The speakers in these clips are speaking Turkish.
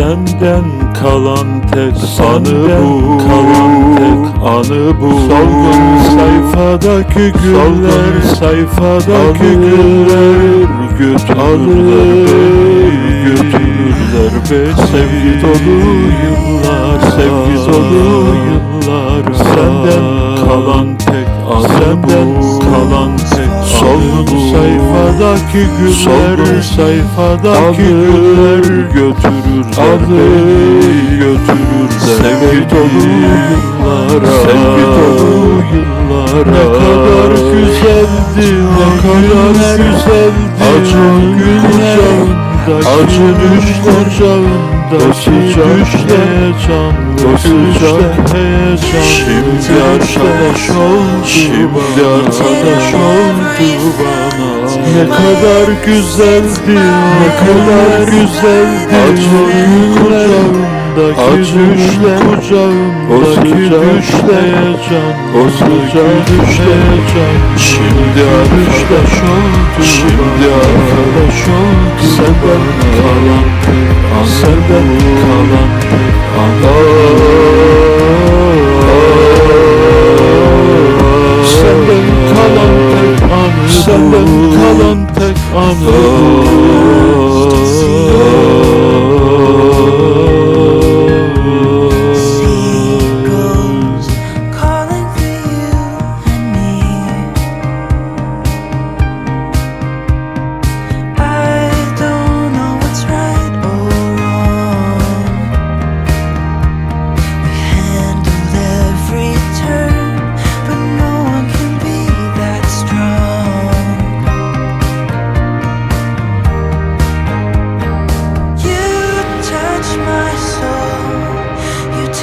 Senden kalan tek Anı bu. kalan tek Anı bu. Solgun sayfadaki güller sayfadaki güller. götürürler götürürler beni. sevgi dolu yıllar sevgi dolu yıllar senden kalan tek anı Senden bu kalan tek solgun sayfadaki güller Solgun sayfadaki güller. götürürler alır beni. götürürler Sevgi dolu yıllara. sevgi dolu yıllara. Ne kadar güzeldi ne kadar güzeldi. Acı günler acı düşler. o Daki sıcak heyecanlı o sıcak heyecanlı Şimdi arkadaş oldu Şimdi arkadaş oldu bana Ne kadar güzeldi ne kadar güzeldi. Acı günler acı Acı düşler o sıcak. heyecanlı Şimdi arkadaş oldu Şimdi arkadaş oldu Senden kalan an Senden kalan tek an anı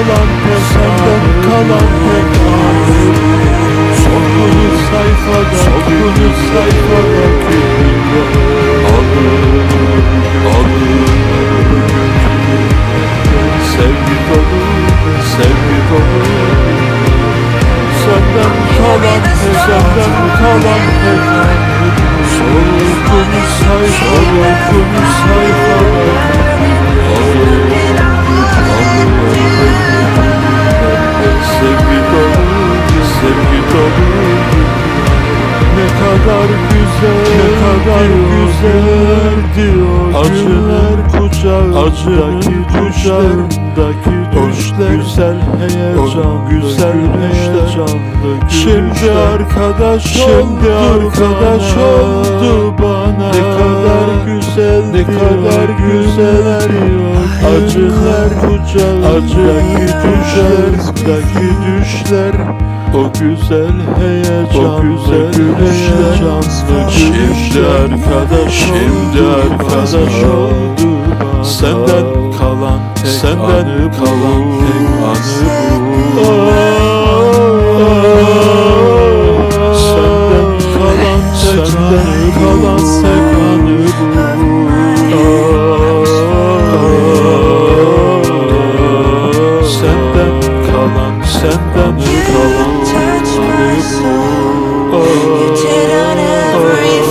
kalan tek Senden kalan tek Sokulu sayfada Sokulu sayfadaki Alır, alır, Sevgi dolu Sevgi dolu. Senden kalan tek Senden kalan tek anı Solgun sayfa Solgun sayfada güzel, ne kadar güzeldi o acılar kucağındaki düşlerdeki düşler güzel heyecan, güzel heyecanlı Şimdi arkadaş şimdi arkadaş oldu bana. Ne kadar güzel, ne kadar güzel Acılar kucağındaki düşlerdeki düşler o güzel heyecan, o güzel heyecanlı Şimdi arkadaş, şimdi arkadaş oldu bana. Senden kalan tek senden anı kalan bu. tek anı bu. Senden kalan tek senden kalan tek anı bu. Senden kalan senden kalan Touch my soul. Oh.